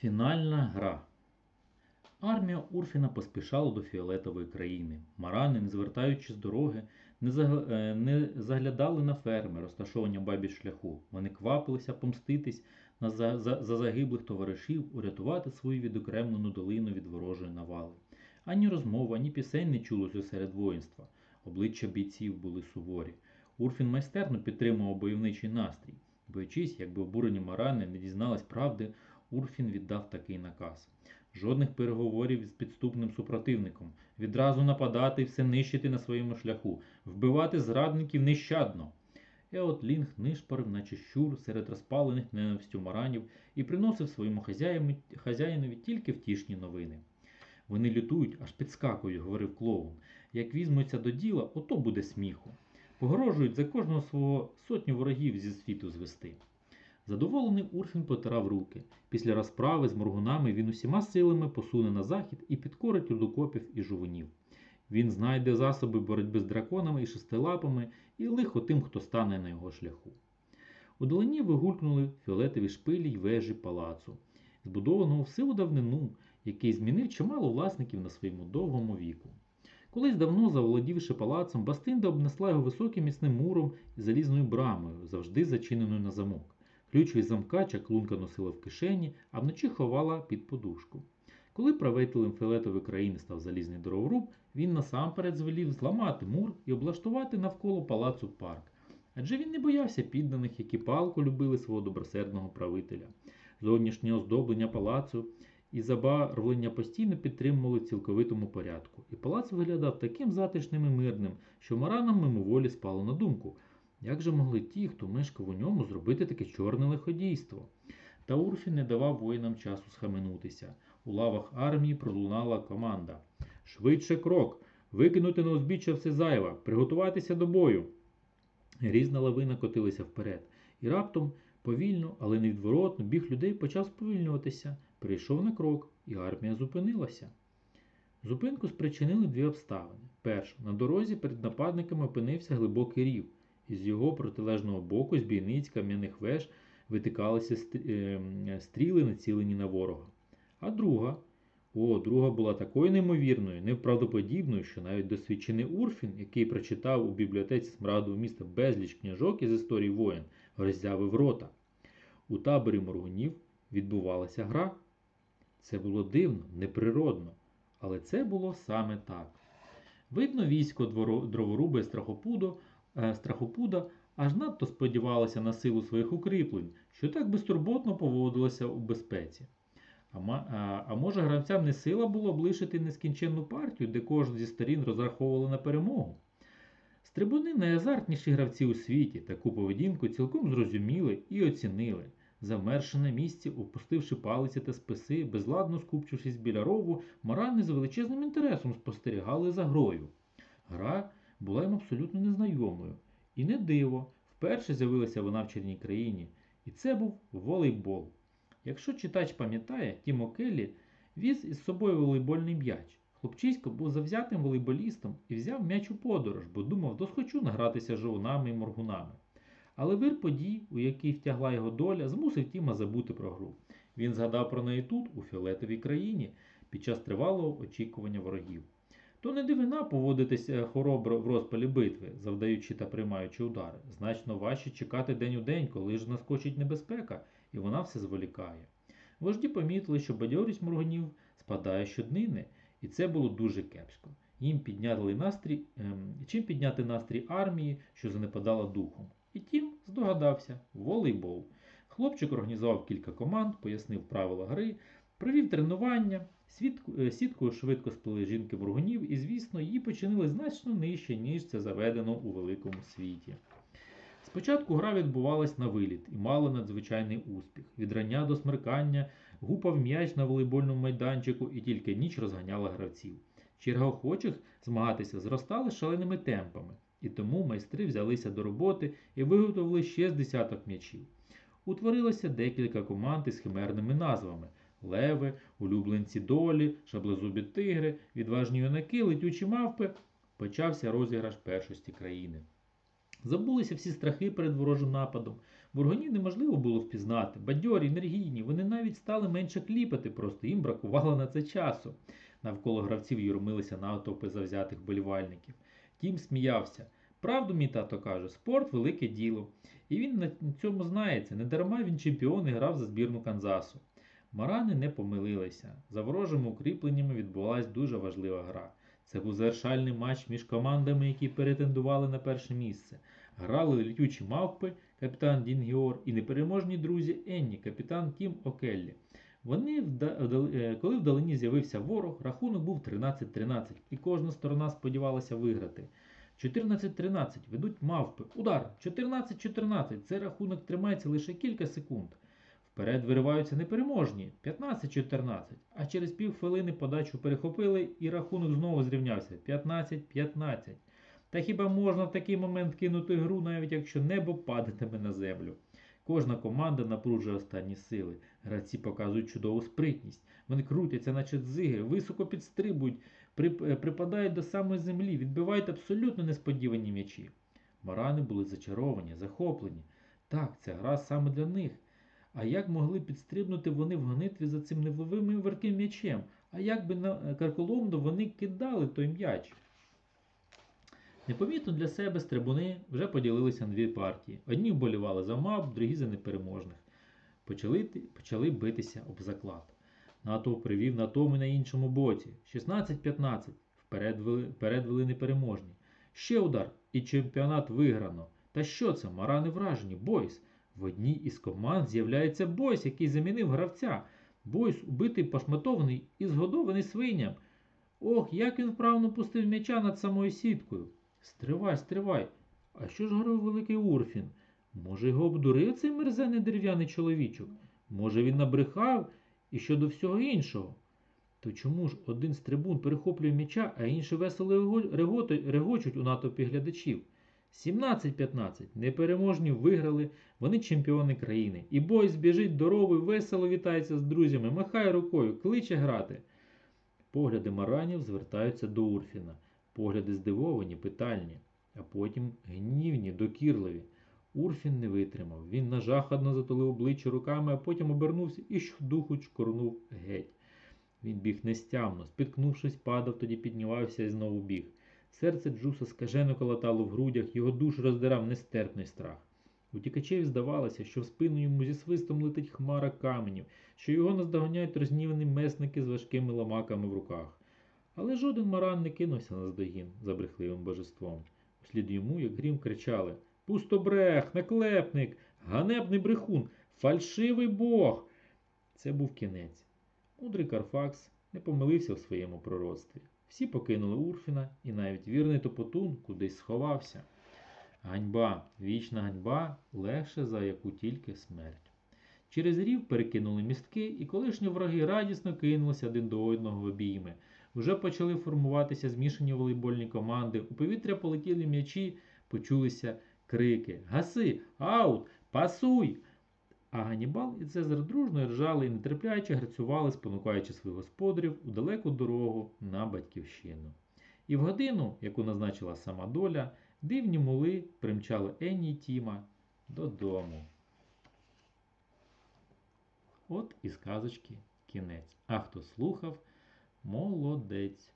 Фінальна гра. Армія Урфіна поспішала до фіолетової країни. Марани, не звертаючи з дороги, е, не заглядали на ферми, розташовані бабі шляху. Вони квапилися помститись на за, за, за загиблих товаришів, урятувати свою відокремлену долину від ворожої навали. Ані розмов, ані пісень не чулося серед воїнства. Обличчя бійців були суворі. Урфін майстерно підтримував бойовничий настрій. Боячись, якби обурені марани не дізнались правди, Урфін віддав такий наказ. Жодних переговорів з підступним супротивником. Відразу нападати і все нищити на своєму шляху, вбивати зрадників нещадно. Еот Лінг нишпорив, наче щур серед розпалених ненавистю маранів і приносив своєму хазяїнові тільки втішні новини. Вони лютують, аж підскакують, говорив клоун. Як візьмуться до діла, ото буде сміху. Погрожують за кожного свого сотню ворогів зі світу звести. Задоволений Урфін потирав руки. Після розправи з моргунами він усіма силами посуне на захід і підкорить рудокопів і жувунів. Він знайде засоби боротьби з драконами і шестилапами і лихо тим, хто стане на його шляху. У долині вигулькнули фіолетові шпилі й вежі палацу, збудованого в силу давнину, який змінив чимало власників на своєму довгому віку. Колись давно, заволодівши палацом, Бастинда обнесла його високим міцним муром і залізною брамою, завжди зачиненою на замок. Ключ від замка чаклунка носила в кишені, а вночі ховала під подушку. Коли правителем фіолетової країни став залізний дроворуб, він насамперед звелів зламати мур і облаштувати навколо палацу парк. Адже він не боявся підданих, які палко любили свого добросердного правителя. Зовнішнє оздоблення палацу і забарвлення постійно підтримували цілковитому порядку, і палац виглядав таким затишним і мирним, що маранам мимоволі спало на думку. Як же могли ті, хто мешкав у ньому, зробити таке чорне лиходійство? Та Урфін не давав воїнам часу схаменутися. У лавах армії пролунала команда. Швидше крок! Викинути на узбіччя все зайве, приготуватися до бою. Різна лавина котилася вперед, і раптом, повільно, але невідворотно, біг людей почав сповільнюватися, перейшов на крок, і армія зупинилася. Зупинку спричинили дві обставини. Перше, на дорозі перед нападниками опинився глибокий рів. Із його протилежного боку з бійниць кам'яних веж витикалися е, стріли, націлені на ворога. А друга, о, друга була такою неймовірною, невправдоподібною, що навіть досвідчений Урфін, який прочитав у бібліотеці смрадового міста безліч книжок із історії воєн, роззявив рота. У таборі моргунів відбувалася гра. Це було дивно, неприродно, але це було саме так. Видно, військо дроворуба страхопудо, страхопуда аж надто сподівалося на силу своїх укріплень, що так безтурботно поводилося у безпеці. А, а, а може гравцям не сила було облишити нескінченну партію, де кожен зі сторін розраховували на перемогу? Стрибуни найазартніші гравці у світі таку поведінку цілком зрозуміли і оцінили. Замерши на місці, опустивши палиці та списи, безладно скупчившись біля рову, марани з величезним інтересом спостерігали за грою. Гра була їм абсолютно незнайомою. І не диво, вперше з'явилася вона в чарній країні. І це був волейбол. Якщо читач пам'ятає, Тімо Келлі віз із собою волейбольний м'яч. Хлопчисько був завзятим волейболістом і взяв м'яч у подорож, бо думав, досхочу награтися з жовунами і моргунами. Але вир подій, у який втягла його доля, змусив Тіма забути про гру. Він згадав про неї тут, у фіолетовій країні, під час тривалого очікування ворогів. То не дивина поводитися хоробро в розпалі битви, завдаючи та приймаючи удари. Значно важче чекати день у день, коли ж наскочить небезпека, і вона все зволікає. Вожді помітили, що бадьорість моргунів спадає щоднини, і це було дуже кепсько. Їм підняли настрій, ем, чим підняти настрій армії, що занепадала духом. І тім здогадався волейбол. Хлопчик організував кілька команд, пояснив правила гри, провів тренування, е, сіткою швидко сплели жінки моргунів, і, звісно, її починили значно нижче, ніж це заведено у великому світі. Спочатку гра відбувалась на виліт і мала надзвичайний успіх. Від рання до смеркання гупав м'яч на волейбольному майданчику і тільки ніч розганяла гравців. Черга охочих змагатися зростала шаленими темпами, і тому майстри взялися до роботи і виготовили ще з десяток м'ячів. Утворилося декілька команд із химерними назвами: леви, улюбленці долі, шаблезубі тигри, відважні юнаки, летючі мавпи. Почався розіграш першості країни. Забулися всі страхи перед ворожим нападом. Бургунів неможливо було впізнати. Бадьорі, енергійні, вони навіть стали менше кліпати, просто їм бракувало на це часу. Навколо гравців юрмилися натовпи завзятих болівальників. Тім сміявся. Правду мій тато каже, спорт велике діло. І він на цьому знається. Недарма він чемпіон і грав за збірну Канзасу. Марани не помилилися. За ворожими укріпленнями відбулася дуже важлива гра. Це був завершальний матч між командами, які претендували на перше місце. Грали летючі мавпи, капітан Дін Геор і непереможні друзі Енні, капітан Тім Океллі. Вони е, коли вдалині з'явився ворог, рахунок був 13-13, і кожна сторона сподівалася виграти. 14-13 ведуть мавпи. Удар! 14-14. Цей рахунок тримається лише кілька секунд. Вперед вириваються непереможні 15-14. А через півхвилини подачу перехопили і рахунок знову зрівнявся 15-15. Та хіба можна в такий момент кинути гру, навіть якщо небо падатиме на землю? Кожна команда напружує останні сили. Гравці показують чудову спритність. Вони крутяться, наче дзиги, високо підстрибують, е, припадають до самої землі, відбивають абсолютно несподівані м'ячі. Марани були зачаровані, захоплені. Так, ця гра саме для них. А як могли підстрибнути вони в гонитві за цим невловимим вертким м'ячем? А як би на е, карколомно вони кидали той м'яч? Непомітно для себе стрибуни вже поділилися на дві партії. Одні вболівали за мап, другі за непереможних. Почали, почали битися об заклад. Натовп привів на тому і на іншому боці. 16-15. Вперед вперед вели непереможні. Ще удар, і чемпіонат виграно. Та що це? Марани вражені. Бойс. В одній із команд з'являється Бойс, який замінив гравця. Бойс убитий, пошматований і згодований свиням. Ох, як він вправно пустив м'яча над самою сіткою. Стривай, стривай. А що ж говорив великий Урфін? Може, його обдурив цей мерзений дерев'яний чоловічок? Може, він набрехав і щодо всього іншого? То чому ж один з трибун перехоплює м'яча, а інші весело регочуть у натовпі глядачів? 17-15. Непереможні виграли, вони чемпіони країни. І бой збіжить дорогою, весело вітається з друзями, махає рукою, кличе грати. Погляди маранів звертаються до Урфіна. Погляди здивовані, питальні, а потім гнівні, докірливі. Урфін не витримав. Він нажахадно затулив обличчя руками, а потім обернувся і щодуху чкорнув геть. Він біг нестямно, спіткнувшись, падав, тоді піднімався і знову біг. Серце Джуса скажено колотало в грудях, його душ роздирав нестерпний страх. Утікачеві здавалося, що в спину йому зі свистом летить хмара каменів, що його наздоганяють розгнівані месники з важкими ламаками в руках. Але жоден маран не кинувся на здогін за брехливим божеством. Услід йому, як грім, кричали Пустобрех, наклепник, ганебний брехун, фальшивий бог. Це був кінець. Мудрий Карфакс не помилився в своєму пророцтві. Всі покинули Урфіна, і навіть вірний топотун кудись сховався. Ганьба, вічна ганьба легше за яку тільки смерть. Через рів перекинули містки, і колишні враги радісно кинулися один до одного в обійми. Вже почали формуватися змішані волейбольні команди. У повітря полетіли м'ячі, почулися крики: Гаси! Аут! Пасуй! А Ганібал і Цезар дружно ржали і нетерпляче грацювали, спонукаючи своїх господарів у далеку дорогу на батьківщину. І в годину, яку назначила сама доля, дивні мули примчали Енні й Тіма додому. От і сказочки кінець. А хто слухав, молодець.